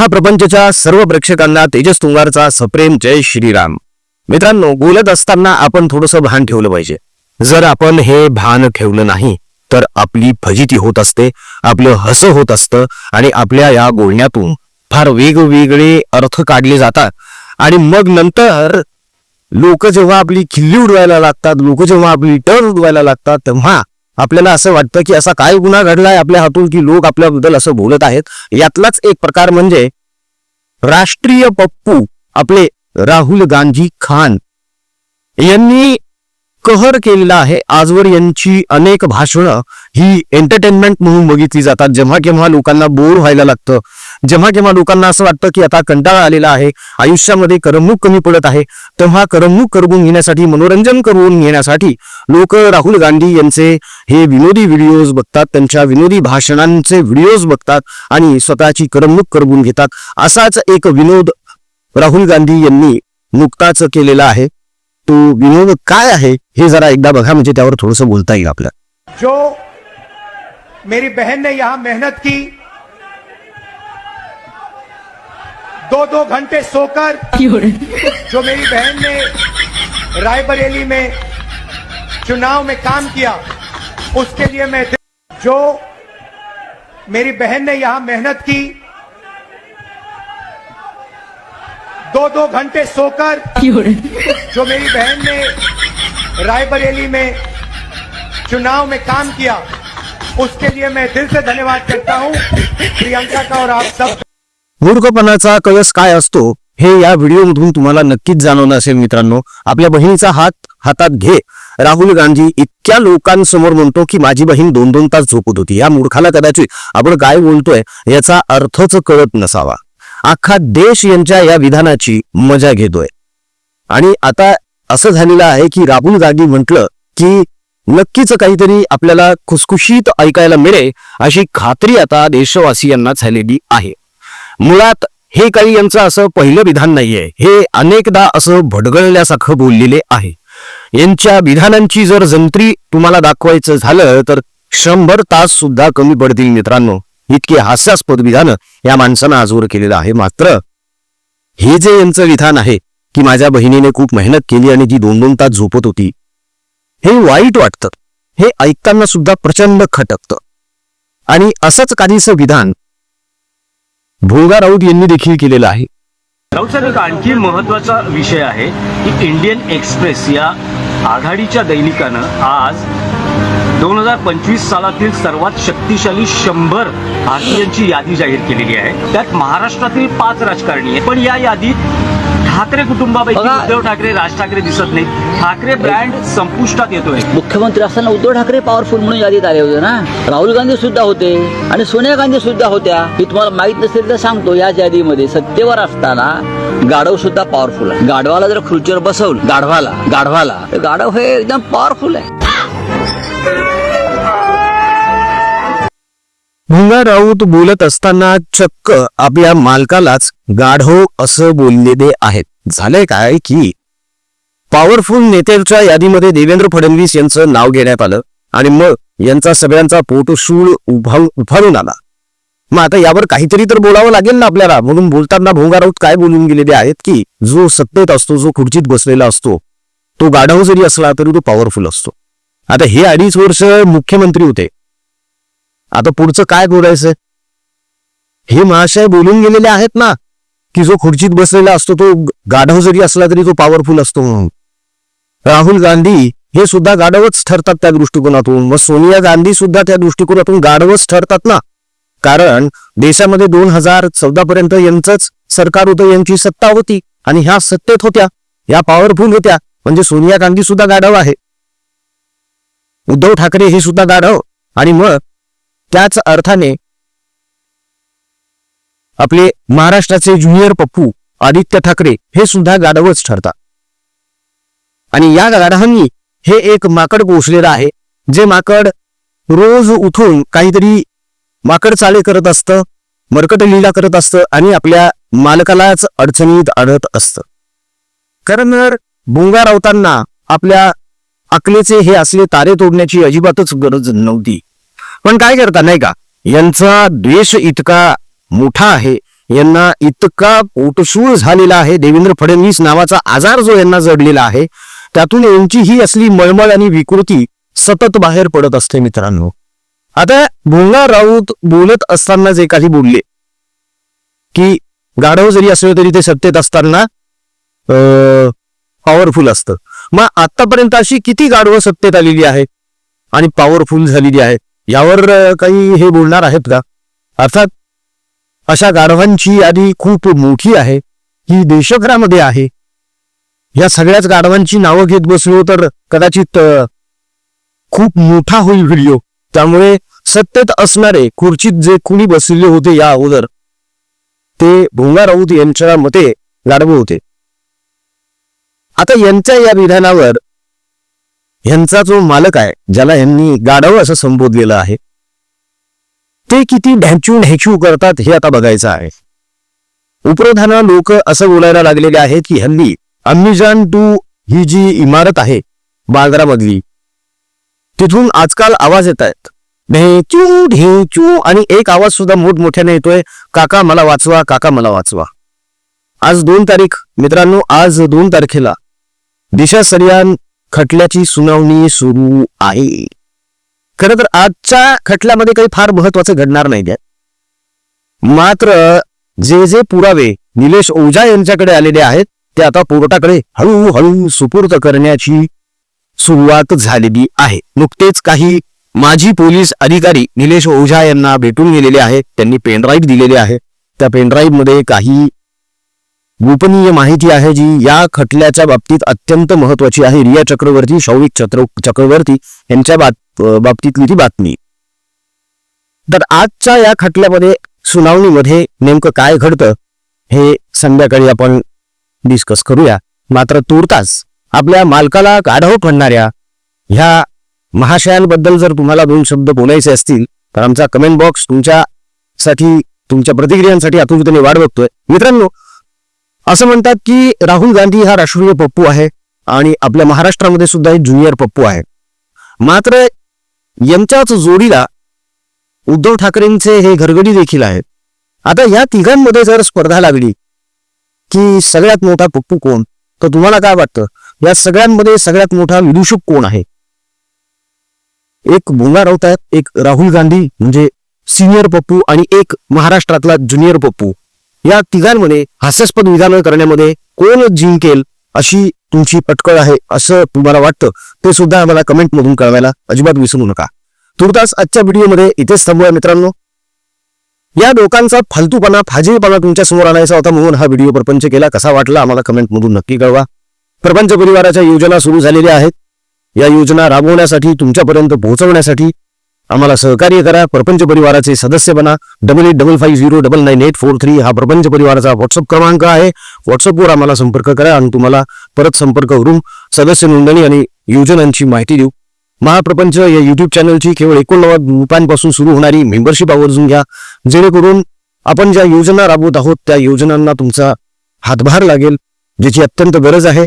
महाप्रपंचच्या सर्व प्रेक्षकांना तेजस तुंगारचा सप्रेम जय श्रीराम. मित्रांनो बोलत असताना आपण थोडस भान ठेवलं पाहिजे. जर आपण हे भान ठेवलं नाही तर आपली फजिती होत असते आपलं हस होत असतं आणि आपल्या या बोलण्यातून फार वेगवेगळे अर्थ काढले जातात. आणि मग नंतर लोक जेव्हा आपली खिल्ली उडवायला लागतात लोक जेव्हा आपली टर्न उडवायला लागतात तेव्हा आपल्याला असं वाटतं की असा काय गुन्हा घडलाय आपल्या हातून की लोक आपल्याबद्दल असं बोलत आहेत? यातलाच एक प्रकार म्हणजे राष्ट्रीय पप्पू आपले राहुल गांधी खान. यांनी कहर केलेला आहे. आजवर यांची अनेक भाषणं ही एंटरटेनमेंट म्हणून बघितली जातात. जेव्हा केव्हा लोकांना बोर व्हायला लागतं जेव्हा केव्हा लोकांना असं वाटतं की आता कंटाळा आलेला आहे आयुष्यामध्ये करमणूक कमी पडत आहे तेव्हा करमणूक करून घेण्यासाठी मनोरंजन करून घेण्यासाठी लोक राहुल गांधी यांचे हे विनोदी व्हिडिओज बघतात त्यांच्या विनोदी भाषणांचे व्हिडिओज बघतात आणि स्वतःची करमणूक करवून घेतात. असाच एक विनोद राहुल गांधी यांनी नुकताच केलेला आहे. तो विनोद काय आहे हे जरा एकदा बघा, म्हणजे त्यावर थोडस बोलता येईल आपल्याला. जो मेरी बहन ने यहाँ मेहनत की दो दो घंटे सोकर जो मेरी बहन ने रायबरेली में चुनाव में काम किया, उसके लिए मैं जो मेरी बहन ने यहाँ मेहनत की दो दो घंटे सोकर जो मेरी बहन ने रायबरेली में चुनाव में काम किया उसके लिए मैं दिल से धन्यवाद करता हूं। प्रियंका का और आप सब। मूर्खपणाचा कळस काय असतो हे या व्हिडिओमधून तुम्हाला नक्कीच जाणवलं असेल मित्रांनो. आपल्या बहिणीचा हात हातात घे. राहुल गांधी इतक्या लोकांसमोर म्हणतो की माझी बहीण दोन दोन तास झोपत होती. या मूर्खाला कदाचित आपण काय बोलतोय याचा अर्थच कळत नसावा. अख्खा देश यांच्या या विधानाची मजा घेतोय. आणि आता असं झालेलं आहे की राहुल गांधी म्हटलं की नक्कीच काहीतरी आपल्याला खुसखुशीत ऐकायला मिळेल अशी खात्री आता देशवासियांना झालेली आहे. मुळात हे काही यांचं असं पहिलं विधान नाहीये. हे अनेकदा असं भडगळल्यासारखं बोललेले आहे. यांच्या विधानांची जर जंत्री तुम्हाला दाखवायचं झालं तर शंभर तास सुद्धा कमी पडतील मित्रांनो. इतकी हास्यास्पद विधान या माणसानं आजवर केलेलं आहे. मात्र हे जे यांचं विधान आहे की माझ्या बहिणीने खूप मेहनत केली आणि ती दोन दोन तास झोपत होती हे वाईट वाटतं. हे ऐकताना सुद्धा प्रचंड खटकतं. आणि असंच काहीसं विधान भोगा राऊत यांनी देखील केलेलं आहे. राऊत साहेब एक आणखी महत्त्वाचा विषय आहे की इंडियन एक्सप्रेस या आघाडीच्या दैनिकानं आज दोन हजार पंचवीस सालातील सर्वात शक्तिशाली शंभर भारतीयांची यादी जाहीर केलेली आहे. त्यात महाराष्ट्रातील पाच राजकारणी आहेत. पण या यादीत ठाकरे कुटुंबापैकी. उद्धव ठाकरे राज ठाकरे दिसत नाहीत. ठाकरे ब्रँड संपुष्टात येतोय. मुख्यमंत्री असताना उद्धव ठाकरे पॉवरफुल म्हणून यादीत आले होते ना? राहुल गांधी सुद्धा होते आणि सोनिया गांधी सुद्धा होत्या. हे तुम्हाला माहीत नसेल तर सांगतो या यादीमध्ये सत्तेवर असताना गाढव सुद्धा पॉवरफुल आहे. गाढवाला जर खुर्चीवर बसवलं गाढवाला गाढवाला गाढव हे एकदम पॉवरफुल आहे. भुंगा राऊत बोलत असताना चक्क आपल्या मालकालाच गाढव असं बोललेले आहेत. झालंय काय की पॉवरफुल नेत्यांच्या यादीमध्ये देवेंद्र फडणवीस यांचं नाव घेण्यात आलं आणि मग यांचा सगळ्यांचा पोटशूळ उभा उफाळून आला. मग आता यावर काहीतरी तर बोलावं लागेल ना आपल्याला. म्हणून बोलताना भोंगा राऊत काय बोलून गेलेले आहेत की जो सत्तेत असतो जो खुर्चीत बसलेला असतो तो गाढव जरी असला तरी तो पॉवरफुल असतो. आता हे अडीच वर्ष मुख्यमंत्री होते. आता पुढचं काय बोलायचं? हे महाशय बोलून गेलेले आहेत ना की जो खुर्चीत बसलेला असतो तो गाढव जरी असला तरी तो पॉवरफुल असतो म्हणून. राहुल गांधी हे सुद्धा गाढवच ठरतात त्या दृष्टिकोनातून मग सोनिया गांधी सुद्धा त्या दृष्टिकोनातून गाढवच ठरतात ना. कारण देशामध्ये दोन हजार चौदा पर्यंत यांचंच सरकार होतं यांची सत्ता होती आणि ह्या सत्तेत होत्या ह्या पॉवरफुल होत्या म्हणजे सोनिया गांधी सुद्धा गाढव आहे. उद्धव ठाकरे हे सुद्धा गाढव आणि मग त्याच अर्थाने आपले महाराष्ट्राचे ज्युनियर पप्पू आदित्य ठाकरे हे सुद्धा गाढवच ठरतात. आणि या गाढवांनी हे एक माकड गोसलेलं आहे जे माकड रोज उठून काहीतरी माकड चाले करत असतं मरकट लीला करत असतं आणि आपल्या मालकालाच अडचणीत अडत असतं. कारण जर भुंगा रावताना आपल्या अकलेचे हे असले तारे तोडण्याची अजिबातच गरज नव्हती. पण काय करता नाही का? यांचा द्वेष इतका मोठा आहे यांना इतका पोटसूळ झालेला आहे. देवेंद्र फडणवीस नावाचा आजार जो यांना जडलेला आहे त्यातून यांची ही असली मळमळ आणि विकृती सतत बाहेर पडत असते मित्रांनो. आता भोंगा राऊत बोलत असताना जे काही बोलले की गाढव जरी असले तरी ते सत्तेत असताना पॉवरफुल असतं. मग आतापर्यंत अशी किती गाढवं सत्तेत आलेली आहे? आणि पॉवरफुल झालेली आहे. यावर काही हे बोलणार आहेत का? अर्थात अशा गाढवांची यादी खूप मोठी आहे. ही देशभरामध्ये आहे. या सगळ्याच गाढवांची नावं घेत बसलो तर कदाचित खूप मोठा होईल व्हिडिओ. त्यामुळे सत्तेत असणारे खुर्चीत जे कुणी बसलेले होते या अगोदर ते भोंगा राऊत यांच्या मते गाढवे होते. आता यांच्या या विधानावर यांचा जो मालक आहे ज्याला यांनी गाढव असं संबोधलेलं आहे ते किती ढॅचू ढॅचू करतात हे आता बघायचं आहे. उपरोधाना लोक असं बोलायला लागलेले आहेत की हल्ली अम्मीजान टू ही जी इमारत आहे बांद्रामधली तिथून आजकाल आवाज येत आहेत. ढेचू ढेचू आणि एक आवाज सुद्धा मोठमोठ्याने येतोय काका मला वाचवा काका मला वाचवा. आज दोन तारीख मित्रांनो आज दोन तारखेला दिशा सरियान खटल्याची सुनावणी सुरू आहे. खरं तर आजच्या खटल्यामध्ये काही फार महत्वाचं घडणार नाही त्यात. मात्र जे जे पुरावे निलेश ओझा यांच्याकडे आलेले आहेत ते आता कोर्टाकडे हळूहळू सुपूर्द करण्याची सुरुवात झालेली आहे. नुकतेच काही माजी पोलीस अधिकारी निलेश ओझा यांना भेटून गेलेले आहेत त्यांनी पेनड्राईव्ह दिलेले आहे. त्या पेनड्राईव्हमध्ये काही गोपनीय माहिती आहे जी या खटल्याच्या बाबतीत अत्यंत महत्वाची आहे. रिया चक्रवर्ती शौविक चक्र चक्रवर्ती यांच्या बात बाबतीतली ती बातमी. तर आजच्या या खटल्यामध्ये सुनावणीमध्ये नेमकं काय घडतं हे संध्याकाळी आपण डिस्कस करूया. मात्र तुर्तास आपल्या मालकाला गाढव म्हणणाऱ्या ह्या महाशयांबद्दल जर तुम्हाला दोन शब्द बोलायचे असतील तर आमचा कमेंट बॉक्स तुमच्यासाठी तुमच्या प्रतिक्रियांसाठी आतुरतेने वाट बघतोय. मित्रांनो असं म्हणतात की राहुल गांधी हा राष्ट्रीय पप्पू आहे आणि आपल्या महाराष्ट्रामध्ये सुद्धा एक ज्युनियर पप्पू आहे. मात्र यांच्याच जोडीला उद्धव ठाकरेंचे हे घरगडी देखील आहेत. आता या तिघांमध्ये जर स्पर्धा लागली की सगळ्यात मोठा पप्पू कोण? तर तुम्हाला काय वाटतं? या सगळ्यांमध्ये सगळ्यात मोठा विदूषक कोण आहे? एक भोंगा राऊत आहेत एक राहुल गांधी म्हणजे सिनियर पप्पू आणि एक महाराष्ट्रातला ज्युनियर पप्पू. या तिघांमध्ये हास्यास्पद विधानं करण्यामध्ये कोण जिंकेल अशी तुमची पटकळ आहे असं तुम्हाला वाटतं ते सुद्धा आम्हाला कमेंट मधून कळवायला अजिबात विसरू नका. तुर्तास आजच्या व्हिडिओमध्ये इथेच थांबूया मित्रांनो. या लोकांचा फालतूपणा फाजीलपणा तुमच्यासमोर आणायचा होता म्हणून हा व्हिडिओ प्रपंच केला. कसा वाटला आम्हाला कमेंट मधून नक्की कळवा. प्रपंच परिवाराच्या योजना सुरू झालेल्या आहेत. या योजना राबवण्यासाठी तुमच्यापर्यंत पोहोचवण्यासाठी आम्हाला सहकार्य करा प्रपंच परिवाराचे सदस्य बना double eight double five zero double nine eight four three हा प्रपंच परिवाराचा व्हॉट्सअप क्रमांक आहे. व्हॉट्सअपवर आम्हाला संपर्क करा आणि तुम्हाला परत संपर्क करून सदस्य नोंदणी आणि योजनांची माहिती देऊ. महाप्रपंच या युट्यूब चॅनलची केवळ एकोणनव्वद रुपयांपासून सुरू होणारी मेंबरशिप आवर्जून घ्या. जेणेकरून आपण ज्या योजना राबवत आहोत त्या योजनांना तुमचा हातभार लागेल ज्याची अत्यंत गरज आहे.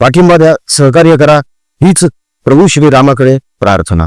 पाठिंबा द्या सहकार्य करा. हीच प्रभू श्रीरामाकडे प्रार्थना.